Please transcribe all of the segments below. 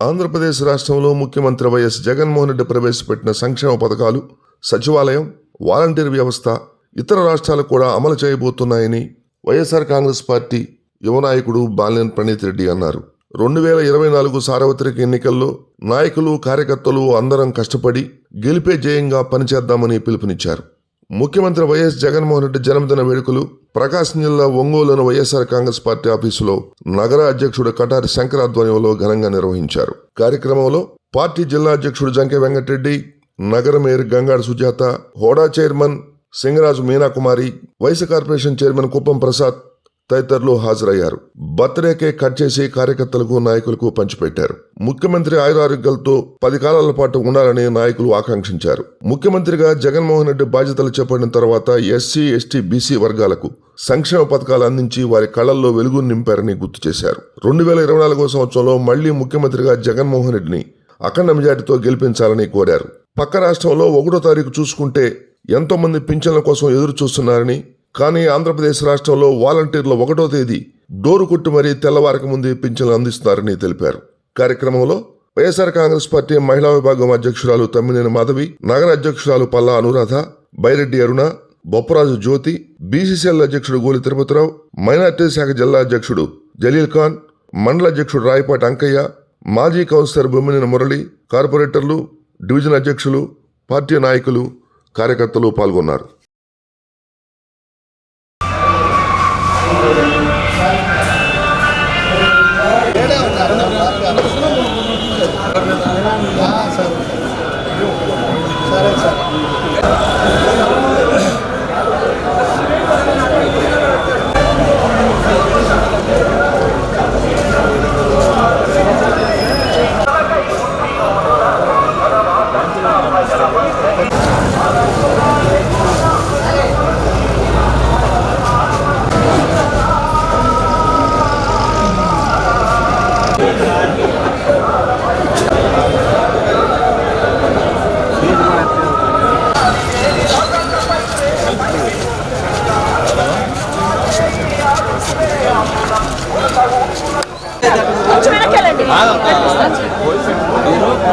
ఆంధ్రప్రదేశ్ రాష్ట్రంలో ముఖ్యమంత్రి వైఎస్ జగన్మోహన్ రెడ్డి ప్రవేశపెట్టిన సంక్షేమ పథకాలు సచివాలయం వాలంటీర్ వ్యవస్థ ఇతర రాష్ట్రాలు కూడా అమలు చేయబోతున్నాయని వైఎస్ఆర్ కాంగ్రెస్ పార్టీ యువ నాయకుడు బాలినేని ప్రణీత్ రెడ్డి అన్నారు. రెండు వేల ఇరవై నాలుగు సార్వత్రిక ఎన్నికల్లో నాయకులు కార్యకర్తలు అందరం కష్టపడి గెలిపే జయంగా పనిచేద్దామని పిలుపునిచ్చారు. ముఖ్యమంత్రి వైఎస్ జగన్మోహన్ రెడ్డి జన్మదిన వేడుకలు ప్రకాశం జిల్లా ఒంగోలులోని వైఎస్ఆర్ కాంగ్రెస్ పార్టీ ఆఫీసులో నగర అధ్యక్షుడు కటారి శంకర్ ఆధ్వర్యంలో ఘనంగా నిర్వహించారు. కార్యక్రమంలో పార్టీ జిల్లా అధ్యక్షుడు జంకే వెంకటరెడ్డి నగర mayor Gangadu Sujatha HUDA chairman Singaraju Meenakumari vice corporation chairman Kuppam Prasad తదితరులు హాజరయ్యారు. బర్త్డే కేక్ కట్ చేసి కార్యకర్తలకు నాయకులకు పంచిపెట్టారు. ముఖ్యమంత్రి ఆయురారోగ్యాలతో పది కాలాల పాటు ఉండాలని నాయకులు ఆకాంక్షించారు. ముఖ్యమంత్రిగా జగన్మోహన్ రెడ్డి బాధ్యతలు చేపట్టిన తర్వాత ఎస్సీ ఎస్టీ బీసీ వర్గాలకు సంక్షేమ పథకాలు అందించి వారి కళల్లో వెలుగు నింపారని గుర్తు చేశారు. రెండు వేల ఇరవై నాలుగో సంవత్సరంలో మళ్ళీ ముఖ్యమంత్రిగా జగన్మోహన్ రెడ్డిని అఖండ మెజార్టీతో గెలిపించాలని కోరారు. పక్క రాష్ట్రంలో ఒకటో తారీఖు చూసుకుంటే ఎంతో మంది పింఛన్ల కోసం ఎదురు చూస్తున్నారని కానీ ఆంధ్రప్రదేశ్ రాష్ట్రంలో వాలంటీర్లు ఒకటో తేదీ డోరు కొట్టి మరీ తెల్లవారక ముందే పింఛన్లు అందిస్తున్నారని తెలిపారు. కార్యక్రమంలో వైఎస్ఆర్ కాంగ్రెస్ పార్టీ మహిళా విభాగం అధ్యక్షురాలు తమ్మినేని మాధవి నగర అధ్యక్షురాలు పల్లా అనురాధ బైరెడ్డి అరుణ బొప్పరాజు జ్యోతి బీసీసీఎల్ అధ్యక్షుడు గోలి తిరుపతిరావు మైనార్టీ శాఖ జిల్లా అధ్యక్షుడు జలీల్ ఖాన్ మండల అధ్యక్షుడు రాయపాటి అంకయ్య మాజీ కౌన్సిలర్ బొమ్మినేని మురళి కార్పొరేటర్లు డివిజన్ అధ్యక్షులు పార్టీ నాయకులు కార్యకర్తలు పాల్గొన్నారు. కొంచెం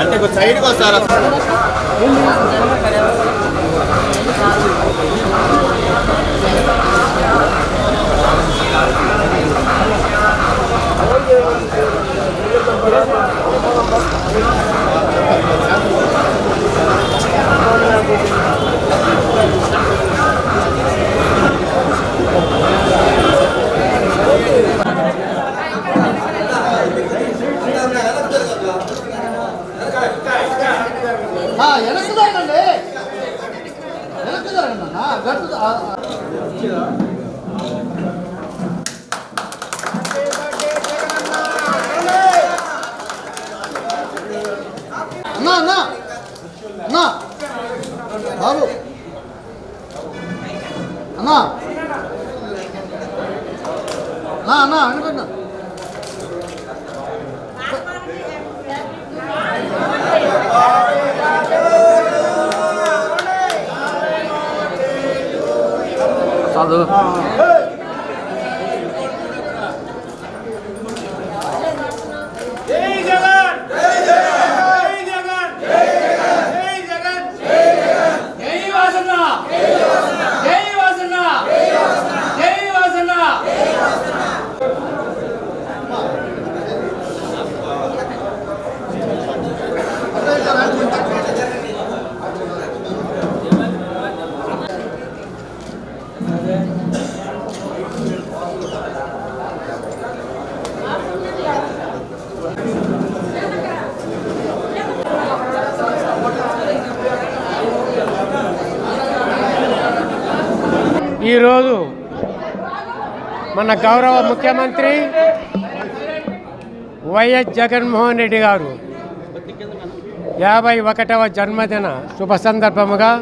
అంటే కొంచెం సైడ్కి వస్తారా Thank you జరగండి వెనక్కి జరగండి అన్న గట్టు అన్నా అన్నా అన్నా బాబు అన్నా అన్నా అన్నా అనుకున్నా జై జగన్ జై జగన్ జై జగన్ జై జగన్ జై జగన్ జై వాసన జై వాసన జై వాసన ఈరోజు మన గౌరవ ముఖ్యమంత్రి వైఎస్ జగన్మోహన్ రెడ్డి గారు యాభై ఒకటవ జన్మదిన శుభ సందర్భముగా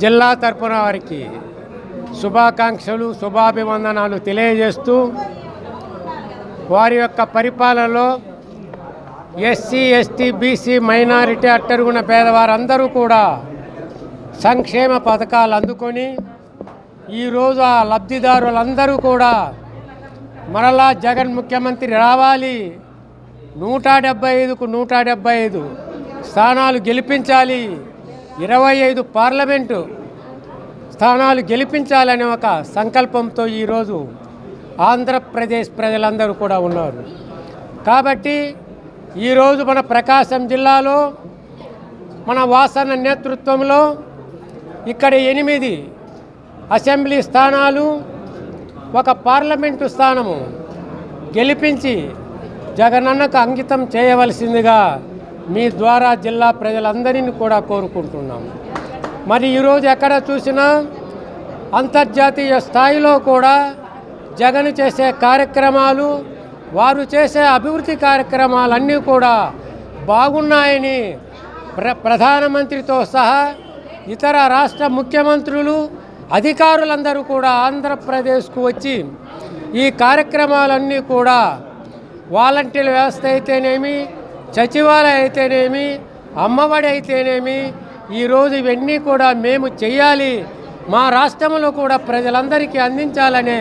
జిల్లా తరపున వారికి శుభాకాంక్షలు శుభాభివందనాలు తెలియజేస్తూ వారి యొక్క పరిపాలనలో ఎస్సీ ఎస్టీ బీసీ మైనారిటీ అట్టరుగున పేదవారందరూ కూడా సంక్షేమ పథకాలు అందుకొని ఈరోజు ఆ లబ్ధిదారులందరూ కూడా మరలా జగన్ ముఖ్యమంత్రి రావాలి. నూట డెబ్బై ఐదుకు నూట డెబ్బై ఐదు స్థానాలు గెలిపించాలి. ఇరవై ఐదు పార్లమెంటు స్థానాలు గెలిపించాలనే ఒక సంకల్పంతో ఈరోజు ఆంధ్రప్రదేశ్ ప్రజలందరూ కూడా ఉన్నారు. కాబట్టి ఈరోజు మన ప్రకాశం జిల్లాలో మన వాసన నేతృత్వంలో ఇక్కడ ఎనిమిది అసెంబ్లీ స్థానాలు ఒక పార్లమెంటు స్థానము. గెలిపించి జగనన్నకు అంకితం చేయవలసిందిగా మీ ద్వారా జిల్లా ప్రజలందరినీ కూడా కోరుకుంటున్నాం మరి ఈరోజు ఎక్కడ చూసినా అంతర్జాతీయ స్థాయిలో కూడా జగన్ చేసే కార్యక్రమాలు వారు చేసే అభివృద్ధి కార్యక్రమాలన్నీ కూడా బాగున్నాయని ప్ర ప్రధానమంత్రితో సహా ఇతర రాష్ట్ర ముఖ్యమంత్రులు అధికారులందరూ కూడా ఆంధ్రప్రదేశ్కు వచ్చి ఈ కార్యక్రమాలన్నీ కూడా వాలంటీర్ వ్యవస్థ అయితేనేమి సచివాలయం అయితేనేమి అమ్మఒడి అయితేనేమి ఈరోజు ఇవన్నీ కూడా మేము చేయాలి. మా రాష్ట్రంలో కూడా ప్రజలందరికీ అందించాలనే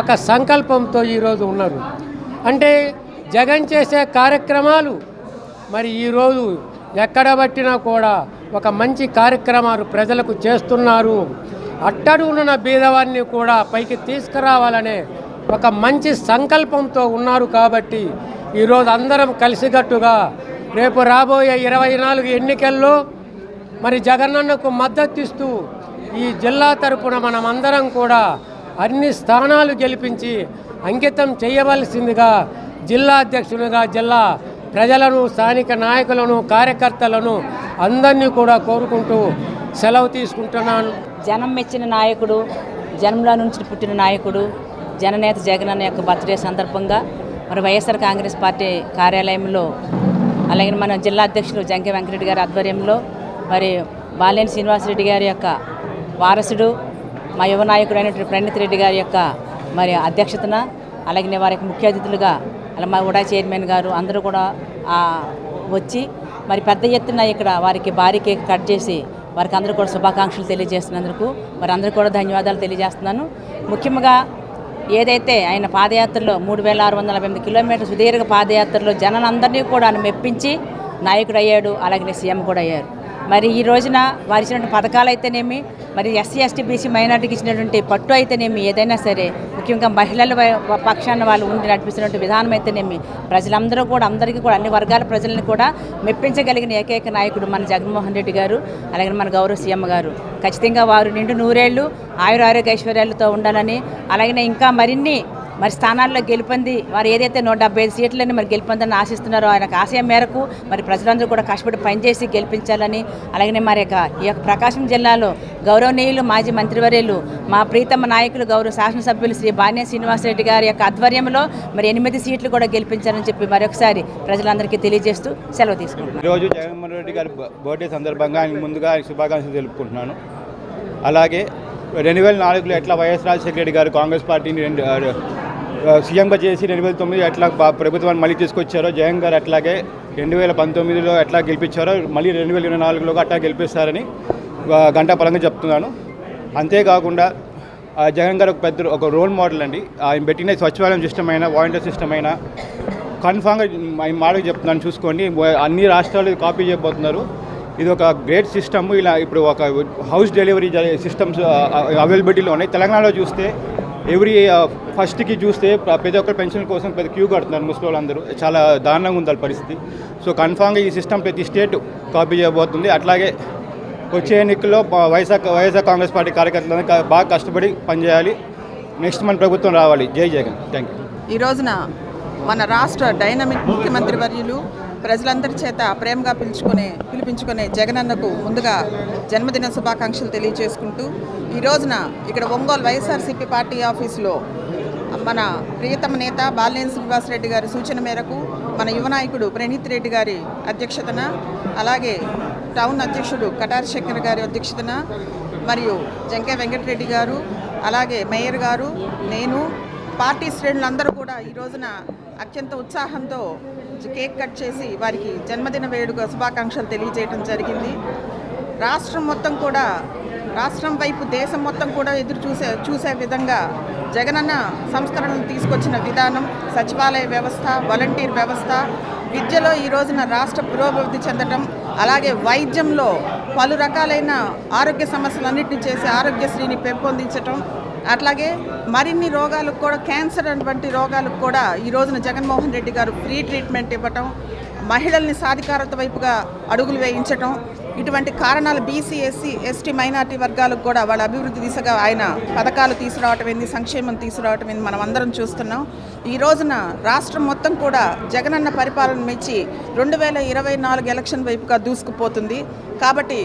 ఒక సంకల్పంతో ఈరోజు ఉన్నారు. అంటే జగన్ చేసే కార్యక్రమాలు మరి ఈరోజు ఎక్కడ పట్టినా కూడా ఒక మంచి కార్యక్రమాలు ప్రజలకు చేస్తున్నారు. అట్టడుగున బీదవాన్ని కూడా పైకి తీసుకురావాలనే ఒక మంచి సంకల్పంతో ఉన్నారు కాబట్టి ఈరోజు అందరం కలిసికట్టుగా రేపు రాబోయే ఇరవై నాలుగు ఎన్నికల్లో మరి జగనన్నకు మద్దతు ఇస్తూ ఈ జిల్లా తరపున మనమందరం కూడా అన్ని స్థానాలు గెలిపించి అంకితం చేయవలసిందిగా జిల్లా అధ్యక్షునిగా జిల్లా ప్రజలను స్థానిక నాయకులను కార్యకర్తలను అందరినీ కూడా కోరుకుంటూ సెలవు తీసుకుంటున్నాను. జనం మెచ్చిన నాయకుడు జనంలో నుంచి పుట్టిన నాయకుడు జననేత జగన్ అన్న యొక్క బర్త్డే సందర్భంగా మరి వైఎస్ఆర్ కాంగ్రెస్ పార్టీ కార్యాలయంలో అలాగే మన జిల్లా అధ్యక్షులు జంకే వెంకరెడ్డి గారి ఆధ్వర్యంలో మరి బాలేని శ్రీనివాసరెడ్డి గారి యొక్క వారసుడు మా యువ నాయకుడు అయినటువంటి ప్రణీత్ రెడ్డి గారి యొక్క మరి అధ్యక్షతన అలాగే వారి యొక్క ముఖ్య అతిథులుగా అలా మా ఉడా చైర్మన్ గారు అందరూ కూడా వచ్చి మరి పెద్ద ఎత్తున ఇక్కడ వారికి భారీ కేక్ కట్ చేసి వారికి అందరూ కూడా శుభాకాంక్షలు తెలియజేస్తున్నందుకు మరి అందరూ కూడా ధన్యవాదాలు తెలియజేస్తున్నాను. ముఖ్యంగా ఏదైతే ఆయన పాదయాత్రలో మూడు వేల ఆరు వందల ఎనిమిది కిలోమీటర్ సుదీర్ఘ పాదయాత్రలో జనాలందరినీ కూడా ఆయన మెప్పించి నాయకుడు అయ్యాడు అలాగే సీఎం కూడా అయ్యారు. మరి ఈ రోజున వారు ఇచ్చినటువంటి పథకాలు అయితేనేమి మరి ఎస్సీ ఎస్టీ బీసీ మైనార్టీకి ఇచ్చినటువంటి పట్టు అయితేనేమి ఏదైనా సరే ముఖ్యంగా మహిళల వై- పక్షాన వాళ్ళు ఉండి నడిపిస్తున్నటువంటి విధానం అయితేనేమి ప్రజలందరూ కూడా అందరికీ కూడా అన్ని వర్గాల ప్రజలను కూడా మెప్పించగలిగిన ఏకైక నాయకుడు మన జగన్మోహన్ రెడ్డి గారు అలాగే మన గౌరవ సీఎం గారు. ఖచ్చితంగా వారు నిండు నూరేళ్ళు ఆయుర ఆరోగ్య ఐశ్వర్యాలతో ఉండాలని అలాగే ఇంకా మరిన్ని మరి స్థానాల్లో గెలుపొంది వారు ఏదైతే నూట డెబ్బై ఐదు సీట్లని మరి గెలుపొందని ఆశిస్తున్నారో ఆయనకు ఆశయం మేరకు మరి ప్రజలందరూ కూడా కష్టపడి పనిచేసి గెలిపించాలని అలాగే మరి ఈ యొక్క ప్రకాశం జిల్లాలో గౌరవనీయులు మాజీ మంత్రివర్యులు మా ప్రీతమ నాయకులు గౌరవ శాసనసభ్యులు శ్రీ బాన్య శ్రీనివాసరెడ్డి గారి యొక్క ఆధ్వర్యంలో మరి ఎనిమిది సీట్లు కూడా గెలిపించాలని చెప్పి మరొకసారి ప్రజలందరికీ తెలియజేస్తూ సెలవు తీసుకుంటున్నాను. ఈరోజు జగన్మోహన్ రెడ్డి గారి బర్త్డే సందర్భంగా ఆయన ముందుగా ఆయన శుభాకాంక్షలు తెలుపుకుంటున్నాను. అలాగే రెండు వేల నాలుగులో ఎట్లా వైఎస్ రాజశేఖర రెడ్డి గారు కాంగ్రెస్ పార్టీని రెండు సీఎంగా చేసి రెండు వేల తొమ్మిది ఎట్లా ప్రభుత్వాన్ని మళ్ళీ తీసుకొచ్చారో జగన్ గారు అట్లాగే రెండు వేల పంతొమ్మిదిలో ఎట్లా గెలిపించారో మళ్ళీ రెండు వేల ఇరవై నాలుగులో అట్లా గెలిపిస్తారని గంటా పరంగా చెప్తున్నాను. అంతేకాకుండా ఆ, జగన్ గారు ఒక పెద్ద ఒక రోల్ మోడల్ అండి. ఆయన పెట్టిన స్వచ్ఛవాలయం సిస్టమ్ అయినా వాలంటీర్ సిస్టమ్ అయినా కన్ఫామ్గా ఆయన మాటకు చెప్తున్నాను చూసుకోండి. అన్ని రాష్ట్రాలు కాపీ చేయబోతున్నారు. ఇది ఒక గ్రేట్ సిస్టమ్ ఇలా ఇప్పుడు ఒక హౌస్ డెలివరీ సిస్టమ్స్ అవైలబిలిటీలో ఉన్నాయి. తెలంగాణలో చూస్తే ఎవ్రీ ఫస్ట్కి చూస్తే ప్రతి ఒక్కరు పెన్షన్ కోసం పెద్ద క్యూ కడుతున్నారు ముస్లిం వాళ్ళందరూ. చాలా దారుణంగా ఉంది వాళ్ళ పరిస్థితి. సో కన్ఫామ్గా ఈ సిస్టమ్ ప్రతి స్టేట్ కాపీ చేయబోతుంది. అట్లాగే వచ్చే ఎన్నికల్లో వైఎస్ఆర్ వైఎస్ఆర్ కాంగ్రెస్ పార్టీ కార్యకర్తలందరూ బాగా కష్టపడి పనిచేయాలి. నెక్స్ట్ మన ప్రభుత్వం రావాలి. జై జగన్. థ్యాంక్ యూ ఈ రోజున మన రాష్ట్ర డైనమిక్ ముఖ్యమంత్రి వర్యులు ప్రజలందరి చేత ప్రేమగా పిలుచుకునే పిలిపించుకునే జగనన్నకు ముందుగా జన్మదిన శుభాకాంక్షలు తెలియజేసుకుంటూ ఈ రోజున ఇక్కడ ఒంగోలు వైఎస్ఆర్సీపీ పార్టీ ఆఫీసులో మన ప్రియతమ నేత బాలినేని శ్రీనివాసరెడ్డి గారి సూచన మేరకు మన యువ నాయకుడు ప్రణీత్ రెడ్డి గారి అధ్యక్షతన అలాగే టౌన్ అధ్యక్షుడు కటారి శంకర్ గారి అధ్యక్షతన మరియు జంకే వెంకటరెడ్డి గారు అలాగే మేయర్ గారు నేను పార్టీ శ్రేణులందరూ కూడా ఈ రోజున అత్యంత ఉత్సాహంతో కేక్ కట్ చేసి వారికి జన్మదిన వేడుక శుభాకాంక్షలు తెలియజేయడం జరిగింది. రాష్ట్రం మొత్తం కూడా రాష్ట్రం వైపు దేశం మొత్తం కూడా ఎదురు చూసే చూసే విధంగా జగనన్న సంస్కరణలు తీసుకొచ్చిన విధానం సచివాలయ వ్యవస్థ వాలంటీర్ వ్యవస్థ విద్యలో ఈ రోజున రాష్ట్ర పురోభివృద్ధి చెందటం అలాగే వైద్యంలో పలు రకాలైన ఆరోగ్య సమస్యలన్నింటినీ చేసి ఆరోగ్యశ్రీని పెంపొందించటం అట్లాగే మరిన్ని రోగాలకు కూడా క్యాన్సర్ అటువంటి రోగాలకు కూడా ఈ రోజున జగన్మోహన్ రెడ్డి గారు ఫ్రీ ట్రీట్మెంట్ ఇవ్వటం మహిళల్ని సాధికారత వైపుగా అడుగులు వేయించటం ఇటువంటి కారణాలు బీసీ ఎస్సీ ఎస్టీ మైనార్టీ వర్గాలకు కూడా వాళ్ళ అభివృద్ధి దిశగా ఆయన పథకాలు తీసుకురావటం ఏంది సంక్షేమం తీసుకురావటం ఏంది మనం అందరం చూస్తున్నాం. ఈ రోజున రాష్ట్రం మొత్తం కూడా జగనన్న పరిపాలన మెచ్చి రెండు వేల ఇరవై నాలుగు ఎలక్షన్ వైపుగా దూసుకుపోతుంది. కాబట్టి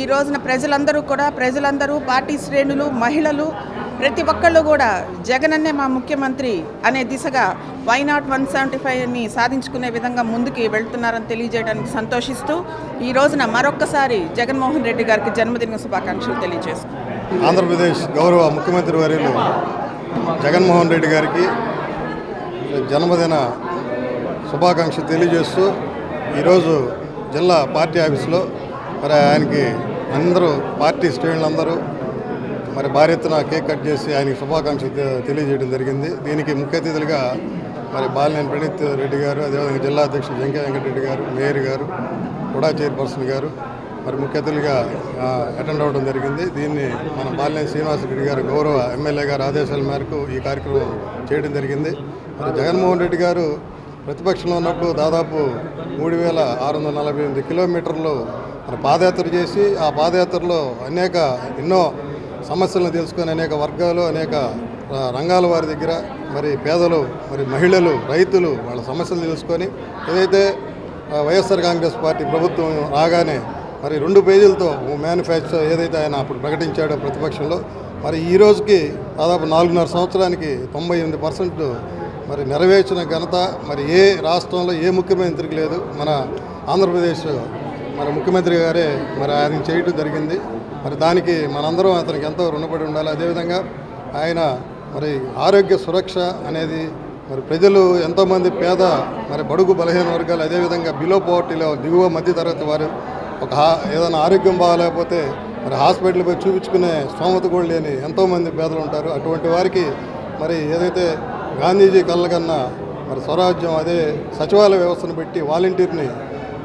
ఈ రోజున ప్రజలందరూ కూడా ప్రజలందరూ పార్టీ శ్రేణులు మహిళలు ప్రతి ఒక్కళ్ళు కూడా జగనన్నే మా ముఖ్యమంత్రి అనే దిశగా వై నాట్ వన్ సెవెంటీ ఫైవ్ని సాధించుకునే విధంగా ముందుకి వెళ్తున్నారని తెలియజేయడానికి సంతోషిస్తూ ఈ రోజున మరొక్కసారి జగన్మోహన్ రెడ్డి గారికి జన్మదిన శుభాకాంక్షలు తెలియజేస్తూ ఆంధ్రప్రదేశ్ గౌరవ ముఖ్యమంత్రి వర్యులు జగన్మోహన్ రెడ్డి గారికి జన్మదిన శుభాకాంక్షలు తెలియజేస్తూ ఈరోజు జిల్లా పార్టీ ఆఫీసులో మరి ఆయనకి అందరూ పార్టీ శ్రేణులందరూ మరి భారీ ఎత్తున కేక్ కట్ చేసి ఆయనకి శుభాకాంక్షలు తెలియజేయడం జరిగింది. దీనికి ముఖ్య అతిథులుగా మరి బాలినేని ప్రణీత్ రెడ్డి గారు అదేవిధంగా జిల్లా అధ్యక్షుడు జంకే వెంకటరెడ్డి గారు మేయర్ గారు కూడా చైర్పర్సన్ గారు మరి ముఖ్య అతిథులుగా అటెండ్ అవ్వడం జరిగింది. దీన్ని మన బాలినేని శ్రీనివాసరెడ్డి గారు గౌరవ ఎమ్మెల్యే గారు ఆదేశాల మేరకు ఈ కార్యక్రమం చేయడం జరిగింది. మరి జగన్మోహన్ రెడ్డి గారు ప్రతిపక్షంలో ఉన్నప్పుడు దాదాపు మూడు వేల ఆరు వందల నలభై ఎనిమిది కిలోమీటర్లు మరి పాదయాత్ర చేసి ఆ పాదయాత్రలో అనేక ఎన్నో సమస్యలను తెలుసుకొని అనేక వర్గాలు అనేక రంగాల వారి దగ్గర మరి పేదలు మరి మహిళలు రైతులు వాళ్ళ సమస్యలు తెలుసుకొని ఏదైతే వైఎస్ఆర్ కాంగ్రెస్ పార్టీ ప్రభుత్వం రాగానే మరి రెండు పేజీలతో మ్యానుఫ్యాక్చర్ ఏదైతే ఆయన అప్పుడు ప్రకటించాడో ప్రతిపక్షంలో మరి ఈ రోజుకి దాదాపు నాలుగున్నర సంవత్సరానికి తొంభై ఎనిమిది పర్సెంట్ మరి నెరవేర్చిన ఘనత మరి ఏ రాష్ట్రంలో ఏ ముఖ్యమంత్రికి లేదు. మన ఆంధ్రప్రదేశ్ మరి ముఖ్యమంత్రి గారే మరి ఆయన చేయటం జరిగింది. మరి దానికి మనందరం అతనికి ఎంతో రుణపడి ఉండాలి. అదేవిధంగా ఆయన మరి ఆరోగ్య సురక్ష అనేది మరి ప్రజలు ఎంతోమంది పేద మరి బడుగు బలహీన వర్గాలు అదేవిధంగా బిలో పోవర్టీలో దిగువ మధ్యతరగతి వారు ఒక ఏదైనా ఆరోగ్యం బాగాలేకపోతే మరి హాస్పిటల్ పోయి చూపించుకునే స్తోమత కూడా లేని ఎంతోమంది పేదలు ఉంటారు. అటువంటి వారికి మరి ఏదైతే గాంధీజీ కళ్ళకన్నా మరి స్వరాజ్యం అదే సచివాలయ వ్యవస్థను పెట్టి వాలంటీర్ని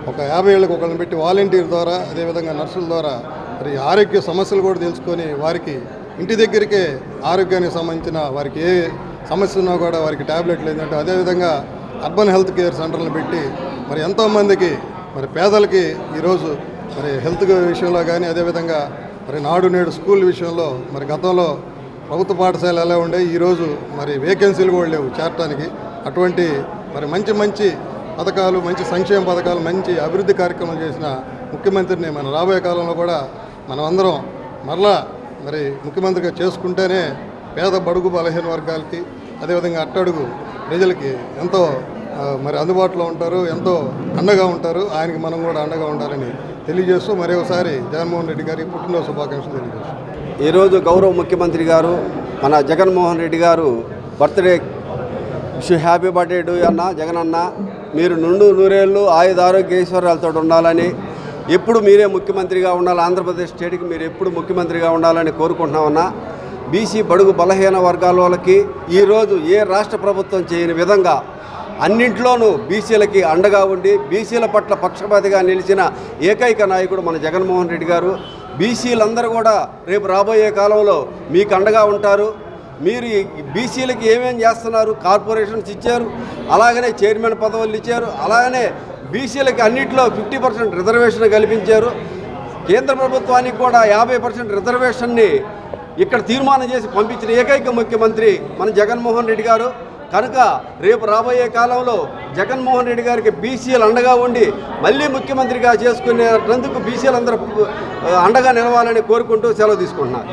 ఒక యాభై ఏళ్ళకి ఒకరిని పెట్టి వాలంటీర్ ద్వారా అదేవిధంగా నర్సుల ద్వారా మరి ఆరోగ్య సమస్యలు కూడా తెలుసుకొని వారికి ఇంటి దగ్గరికే ఆరోగ్యానికి సంబంధించిన వారికి ఏ సమస్య ఉన్నా కూడా వారికి ట్యాబ్లెట్లు ఏంటంటే అదేవిధంగా అర్బన్ హెల్త్ కేర్ సెంటర్లు పెట్టి మరి ఎంతోమందికి మరి పేదలకి ఈరోజు మరి హెల్త్ విషయంలో కానీ అదేవిధంగా మరి నాడు నేడు స్కూల్ విషయంలో మరి గతంలో ప్రభుత్వ పాఠశాల ఎలా ఉండే ఈరోజు మరి వేకెన్సీలు కూడా లేవు చేరటానికి. అటువంటి మరి మంచి మంచి పథకాలు మంచి సంక్షేమ పథకాలు మంచి అభివృద్ధి కార్యక్రమాలు చేసిన ముఖ్యమంత్రిని మన రాబోయే కాలంలో కూడా మనమందరం మరలా మరి ముఖ్యమంత్రిగా చేసుకుంటేనే పేద బడుగు బలహీన వర్గాలకి అదేవిధంగా అట్టడుగు ప్రజలకి ఎంతో మరి అందుబాటులో ఉంటారు ఎంతో అండగా ఉంటారు. ఆయనకి మనం కూడా అండగా ఉండాలని తెలియజేస్తూ మరి ఒకసారి జగన్మోహన్ రెడ్డి గారికి పుట్టినరోజు శుభాకాంక్షలు తెలియజేస్తాం ఈరోజు గౌరవ ముఖ్యమంత్రి గారు మన జగన్మోహన్ రెడ్డి గారు బర్త్డే హ్యాపీ బర్త్డే టు అన్న జగన్ అన్న మీరు నుండు నూరేళ్ళు ఆయుధ ఆరోగ్య ఐశ్వర్యాలతో ఉండాలని ఎప్పుడు మీరే ముఖ్యమంత్రిగా ఉండాలి. ఆంధ్రప్రదేశ్ స్టేట్కి మీరు ఎప్పుడు ముఖ్యమంత్రిగా ఉండాలని కోరుకుంటున్నామన్నా బీసీ బడుగు బలహీన వర్గాల వాళ్ళకి ఈరోజు ఏ రాష్ట్ర ప్రభుత్వం చేయని విధంగా అన్నింట్లోనూ బీసీలకి అండగా ఉండి బీసీల పట్ల పక్షపాతిగా నిలిచిన ఏకైక నాయకుడు మన జగన్మోహన్ రెడ్డి గారు. బీసీలందరూ కూడా రేపు రాబోయే కాలంలో మీకు అండగా ఉంటారు. మీరు బీసీలకి ఏమేం చేస్తున్నారు? కార్పొరేషన్స్ ఇచ్చారు. అలాగనే చైర్మన్ పదవులు ఇచ్చారు. అలాగనే బీసీలకి అన్నింటిలో ఫిఫ్టీ పర్సెంట్ రిజర్వేషన్ కల్పించారు. కేంద్ర ప్రభుత్వానికి కూడా యాభై పర్సెంట్ రిజర్వేషన్ని ఇక్కడ తీర్మానం చేసి పంపించిన ఏకైక ముఖ్యమంత్రి మన జగన్మోహన్ రెడ్డి గారు. కనుక రేపు రాబోయే కాలంలో జగన్మోహన్ రెడ్డి గారికి బీసీలు అండగా ఉండి మళ్ళీ ముఖ్యమంత్రిగా చేసుకునేందుకు బీసీలందరూ అండగా నిలవాలని కోరుకుంటూ సెలవు తీసుకుంటున్నారు